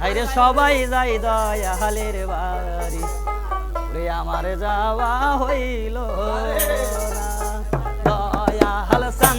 হাইরে সবাই যাই দয়ালের বাড়ি। রে আমার যাওয়া হইল দয়া হাল সান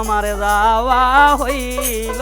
আমার যাওয়া হইল।